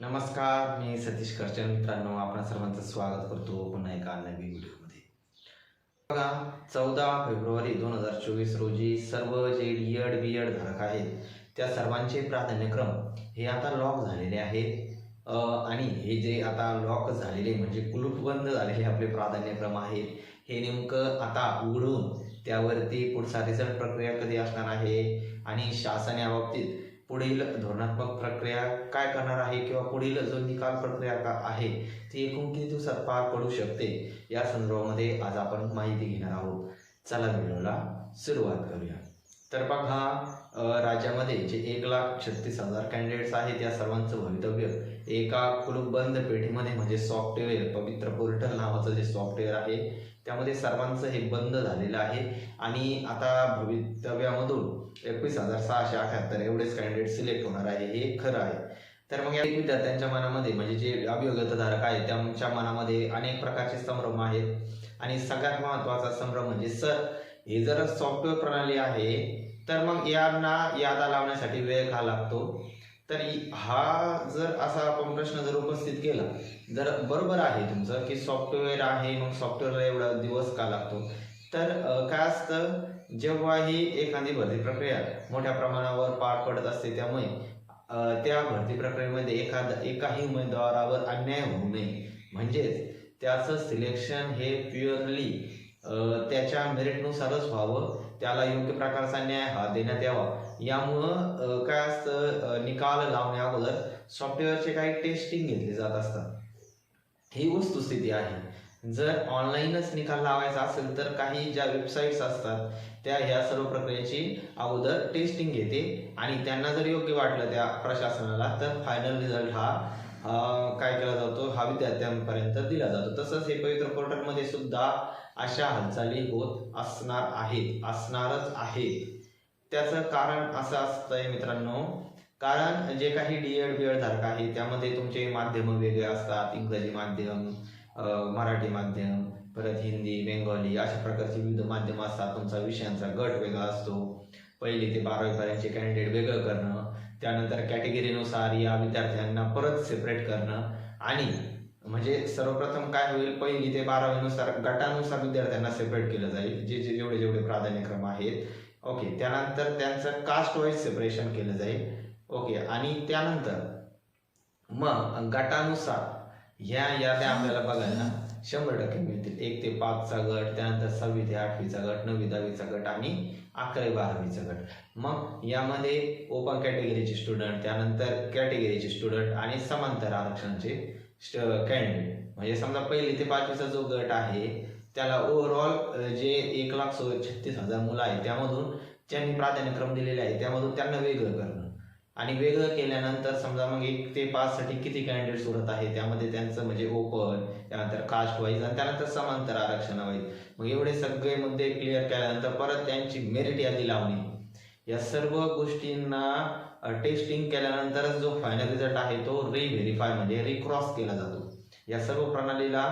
नमस्कार मी सतीश करचन मित्रांनो आपण सर्वांचं स्वागत करतो पुन्हा एका नवीन व्हिडिओमध्ये. बघा चौदा फेब्रुवारी दोन हजार चोवीस रोजी सर्व जे डी एड बी एड धारक आहेत त्या सर्वांचे प्राधान्यक्रम हे आता लॉक झालेले आहेत. आणि हे जे आता लॉक झालेले म्हणजे कुलूपबंद झालेले आपले प्राधान्यक्रम आहेत हे नेमकं आता उघडून त्यावरती पुढचा रिझल्ट प्रक्रिया कधी असणार आहे? आणि शासन याबाबतीत पुढील धोरणात्मक प्रक्रिया काय करणार आहे किंवा पुढील जो निकाल प्रक्रिया का आहे ती एकूण किती दिवसात पार पडू शकते या संदर्भामध्ये आज आपण माहिती घेणार आहोत. चला व्हिडिओला सुरुवात करूया. तर बघा राज्यामध्ये जे एक लाख छत्तीस हजार कॅन्डिडेट्स आहेत या सर्वांचं भवितव्य एका कुलबंद पेठीमध्ये म्हणजे सॉफ्टवेअर पवित्र पोर्टल नावाचं जे सॉफ्टवेअर आहे त्यामध्ये सर्वांचं हे बंद झालेलं आहे. आणि आता भवितव्यामधून एकवीस हजार सहाशे अठ्याहत्तर एवढेच कॅन्डिडेट सिलेक्ट होणार आहे हे खरं आहे. तर मग या विद्यार्थ्यांच्या मनामध्ये म्हणजे जे अभियोग्यताधारक आहेत त्यांच्या मनामध्ये अनेक प्रकारचे संभ्रम आहेत. आणि सगळ्यात महत्त्वाचा संभ्रम म्हणजे सर हे जर सॉफ्टवेअर प्रणाली आहे तर मग यांना यादा लावण्यासाठी वेळ का लागतो? तर हा जर असा आपण प्रश्न जर उपस्थित केला जर बरोबर आहे तुमचं की सॉफ्टवेअर आहे मग सॉफ्टवेअरला एवढा दिवस का लागतो? तर काय असतं? जेव्हा ही एखादी भरती प्रक्रिया मोठ्या प्रमाणावर पार पडत असते त्यामुळे त्या भरती प्रक्रियेमध्ये एखादा एकाही उमेदवारावर अन्याय होऊ नये. म्हणजेच त्याचं सिलेक्शन हे प्युअरली त्याच्या मेरिटनुसारच व्हावं. त्याला योग्य प्रकारचा न्याय हा देण्यात यावा. यामुळं काय असतं निकाल लावण्या अगोदर सॉफ्टवेअरचे काही टेस्टिंग घेतले जात असतात. ही वस्तुस्थिती आहे. जर ऑनलाईनच निकाल लावायचा असेल तर काही ज्या वेबसाईट्स असतात त्या ह्या सर्व प्रक्रियेची अगोदर टेस्टिंग घेते आणि त्यांना जर योग्य वाटलं त्या प्रशासनाला तर फायनल रिझल्ट हा काय केला जातो? हा विद्यार्थ्यांपर्यंत दिला जातो. तसंच हे पवित्र पोर्टलमध्ये सुद्धा अशा हालचाली होत असणार आहेत. असणारच आहेत. त्याचं कारण असं असतंय मित्रांनो. कारण जे काही डी एड बी एड धारक आहे त्यामध्ये तुमचे माध्यम वेगळे असतात. इंग्रजी माध्यम मराठी माध्यम परत हिंदी बेंगॉली अशा प्रकारचे विविध माध्यम असतात. तुमचा विषयांचा गट वेगळा असतो. पहिली ते बारावीपर्यंतचे कॅन्डिडेट वेगळं करणं त्यानंतर कॅटेगरीनुसार या विद्यार्थ्यांना परत सेपरेट करणं आणि म्हणजे सर्वप्रथम काय होईल पहिली ते बारावीनुसार गटानुसार विद्यार्थ्यांना सेपरेट केलं जाईल जे जे जेवढे जेवढे प्राधान्यक्रम आहेत. ओके त्यानंतर त्यांचं कास्ट वाईज सेपरेशन केलं जाईल. ओके आणि त्यानंतर मग गटानुसार ह्या याद्या आपल्याला बघायला शंभर टक्के मिळतील. एक ते पाचचा गट त्यानंतर सहावी ते आठवीचा गट नववी दहावीचा गट आणि अकरावी बारावीचा गट. मग यामध्ये ओपन कॅटेगरीचे स्टुडंट त्यानंतर कॅटेगरीचे स्टुडंट आणि समांतर आरक्षणचे कॅन्डिडेट. म्हणजे समजा पहिली ते पाचवीचा जो गट आहे त्याला ओव्हरऑल जे एक लाख सो छत्तीस हजार मुलं आहेत त्यामधून ज्यांनी प्राधान्यक्रम दिलेले आहे त्यामधून त्यांना वेगळं करणं. आणि वेगळं केल्यानंतर समजा मग एक ते पाचसाठी किती कॅन्डिडेट उरत आहे? त्यामध्ये त्यांचं म्हणजे ओपन त्यानंतर कास्ट वाईज आणि त्यानंतर समांतर आरक्षण वाईज मग एवढे सगळे मुद्दे क्लिअर केल्यानंतर परत त्यांची मेरिट यादी लावणे. या सर्व गोष्टींना टेस्टिंग केल्यानंतरच जो फायनल रिझल्ट आहे तो रिव्हेरीफाय म्हणजे रिक्रॉस केला जातो. या सर्व प्रणालीला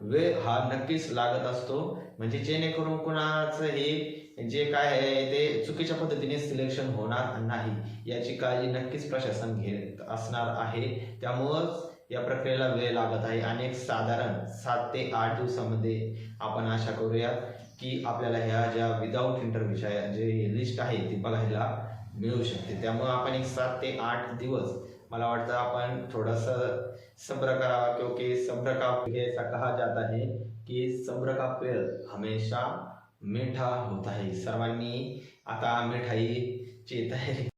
वेळ हा नक्कीच लागत असतो. म्हणजे जेणेकरून कुणाचं हे जे काय आहे ते चुकीच्या पद्धतीने सिलेक्शन होणार नाही याची काळजी नक्कीच प्रशासन घेत असणार आहे. त्यामुळंच या प्रक्रियेला वेळ लागत आहे. आणि एक साधारण सात ते आठ दिवसामध्ये आपण आशा करूया की आपल्याला ह्या ज्या विदाऊट इंटरव्ह्यूच्या जे लिस्ट आहे ती बघायला मिळू शकते. त्यामुळं आपण एक सात ते आठ दिवस मला वाटतं आपण थोडंसं सब्र करावा क्योंकि सब्र का ऐसा कहा जाता है कि सब्र का पेड़ हमेशा मीठा होता है सर्वांनी आता मिठाई मिठाईची तयारी